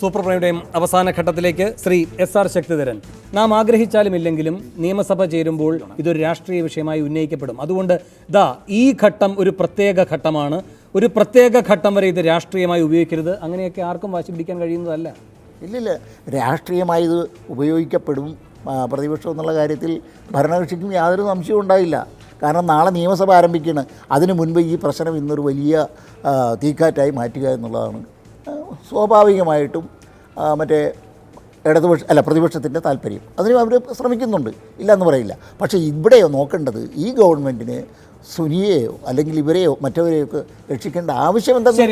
Super പ്രൈയുടെയും അവസാന ഘട്ടത്തിലേക്ക് Shri S R Sakthidharan. നാം ആഗ്രഹിച്ചാലും ഇല്ലെങ്കിലും നിയമസഭ ചേരുമ്പോൾ ഇതൊരു രാഷ്ട്രീയ വിഷയമായി ഉന്നയിക്കപ്പെടും. അതുകൊണ്ട് ദാ ഈ ഘട്ടം ഒരു പ്രത്യേക ഘട്ടമാണ്. ഒരു പ്രത്യേക ഘട്ടം വരെ ഇത് രാഷ്ട്രീയമായി ഉപയോഗിക്കരുത്. അങ്ങനെയൊക്കെ ആർക്കും വാശി പിടിക്കാൻ കഴിയുന്നതല്ല. ഇല്ലില്ല. രാഷ്ട്രീയമായി ഇത് ഉപയോഗിക്കപ്പെടും. പ്രതിപക്ഷം എന്നുള്ള കാര്യത്തിൽ ഭരണകക്ഷിക്കും യാതൊരു സംശയവും ഉണ്ടായില്ല. കാരണം നാളെ നിയമസഭ ആരംഭിക്കുകയാണ്. അതിനു മുൻപ് ഈ പ്രശ്നം ഇന്നൊരു വലിയ തീക്കാറ്റായി മാറ്റുക എന്നുള്ളതാണ്. സ്വാഭാവികമായിട്ടും മറ്റേ ഇടതുപക്ഷ അല്ല പ്രതിപക്ഷത്തിന്റെ താല്പര്യം. അതിന് അവർ ശ്രമിക്കുന്നുണ്ട്. ഇല്ല എന്ന് പറയില്ല. പക്ഷേ ഇവിടെ നോക്കേണ്ടത് ഈ ഗവൺമെന്റിന് സുനിയെയോ അല്ലെങ്കിൽ ഇവരെയോ മറ്റവരെയോ ഒക്കെ രക്ഷിക്കേണ്ട ആവശ്യം. എന്തെന്ന്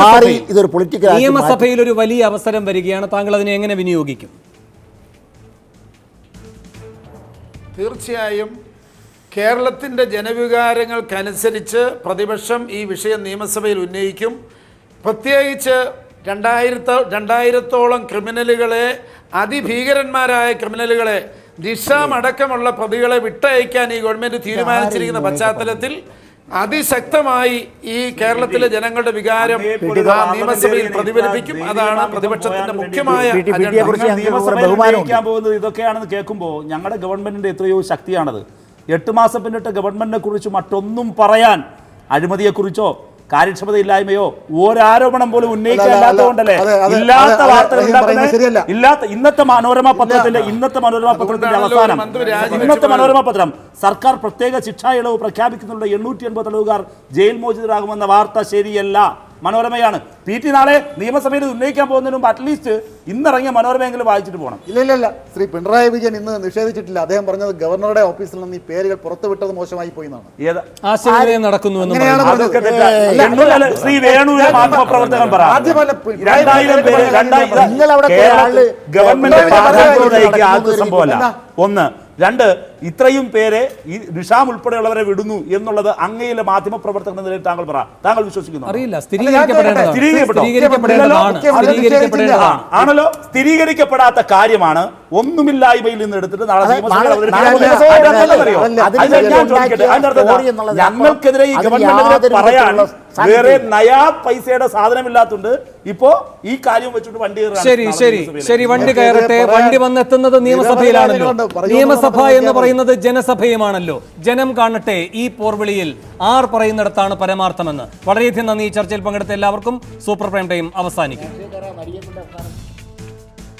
മാറി ഇതൊരു പൊളിറ്റിക്കൽ. നിയമസഭയിൽ ഒരു വലിയ അവസരം വരികയാണ്. താങ്കൾ അതിനെ എങ്ങനെ വിനിയോഗിക്കും? തീർച്ചയായും കേരളത്തിന്റെ ജനവികാരങ്ങൾക്കനുസരിച്ച് പ്രതിപക്ഷം ഈ വിഷയം നിയമസഭയിൽ ഉന്നയിക്കും. പ്രത്യേകിച്ച് രണ്ടായിരത്ത രണ്ടായിരത്തോളം ക്രിമിനലുകളെ അതിഭീകരന്മാരായ ക്രിമിനലുകളെ ദിശാമടക്കമുള്ള പ്രതികളെ വിട്ടയക്കാൻ ഈ ഗവൺമെന്റ് തീരുമാനിച്ചിരിക്കുന്ന പശ്ചാത്തലത്തിൽ അതിശക്തമായി ഈ കേരളത്തിലെ ജനങ്ങളുടെ വികാരം നിയമസഭയിൽ പ്രതിഫലിപ്പിക്കും അതാണ് പ്രതിപക്ഷത്തിന്റെ മുഖ്യമായ. ഉന്നയിക്കാൻ പോകുന്നത് ഇതൊക്കെയാണെന്ന് കേൾക്കുമ്പോൾ ഞങ്ങളുടെ ഗവൺമെന്റിന്റെ എത്രയോ ശക്തിയാണത്. എട്ട് മാസം പിന്നിട്ട് ഗവൺമെന്റിനെ കുറിച്ച് മറ്റൊന്നും പറയാൻ അഴിമതിയെക്കുറിച്ചോ കാര്യക്ഷമതയില്ലായ്മയോ ഒരാരോപണം പോലും അതെ, ഇല്ലാത്ത വാർത്തകൾ. ഇല്ലാത്ത ഇന്നത്തെ മനോരമ പത്രത്തിന്റെ ഇന്നത്തെ മനോരമ പത്രത്തിന്റെ അവസാനം ഇന്നത്തെ മനോരമ പത്രം സർക്കാർ പ്രത്യേക ശിക്ഷാ ഇളവ് പ്രഖ്യാപിക്കുന്നുള്ള എണ്ണൂറ്റി എൺപത് തടവുകാർ ജയിൽ മോചിതരാകുമെന്ന വാർത്ത ശരിയല്ല. മനോരമയാണ്. പി ടി നാളെ നിയമസഭയിൽ ഉന്നയിക്കാൻ പോകുന്നതിന് മുമ്പ് അറ്റ്ലീസ്റ്റ് ഇന്നിറങ്ങിയ മനോരമയെങ്കിലും വായിച്ചിട്ട് പോകണം. ഇല്ല ഇല്ല ഇല്ല. ശ്രീ പിണറായി വിജയൻ ഇന്ന് നിഷേധിച്ചിട്ടില്ല. അദ്ദേഹം പറഞ്ഞത് ഗവർണറുടെ ഓഫീസിൽ നിന്ന് ഈ പേരുകൾ പുറത്തുവിട്ടത് മോശമായി പോയി എന്നാണ് നടക്കുന്നു ശ്രീ വേണുവിനെ മാധ്യമപ്രവർത്തകൻ പറ. ആദ്യമല്ല, പിണറായി പേര് വിജയൻ രണ്ടായിരം പറഞ്ഞത് നിങ്ങളവിടെ കേരളത്തിൽ ആൾ ഗവൺമെന്റ് ആദ്യ സംഭവമല്ല. ഒന്ന് രണ്ട് ഇത്രയും പേരെ ഈ നിഷാം ഉൾപ്പെടെയുള്ളവരെ വിടുന്നു എന്നുള്ളത് അങ്ങയിലെ മാധ്യമ പ്രവർത്തകൻ എന്ന നിലയിൽ താങ്കൾ പറ. താങ്കൾ വിശ്വസിക്കുന്നു. അറിയില്ല ആണല്ലോ. സ്ഥിരീകരിക്കപ്പെടാത്ത കാര്യമാണ് ഒന്നുമില്ലായ്മയിൽ നിന്ന് എടുത്തിട്ട് നാളെ ഞങ്ങൾക്കെതിരെ ഈ ഗവൺമെന്റ് ഗവൺമെന്റിനെതിരെ പറയാൻ വേറെ. നയാ പൈസയുടെ സാധനമില്ലാത്തതുകൊണ്ട് ഇപ്പോ ഈ കാര്യം വെച്ചിട്ട് വണ്ടി ശരി ശരി. ശരി വണ്ടി കയറട്ടെ. വണ്ടി വന്നെത്തുന്നത് നിയമസഭയിലാണല്ലോ. നിയമസഭ പറയുന്നത് എന്ന് പറയുന്നത് ജനസഭയുമാണല്ലോ. ജനം കാണട്ടെ ഈ പോർവിളിയിൽ. ആർ പറയുന്നിടത്താണ് പരമാർത്ഥമെന്ന്. വളരെയധികം നന്ദി. ഈ ചർച്ചയിൽ പങ്കെടുത്ത എല്ലാവർക്കും സൂപ്പർ പ്രൈം ടൈം അവസാനിക്കും.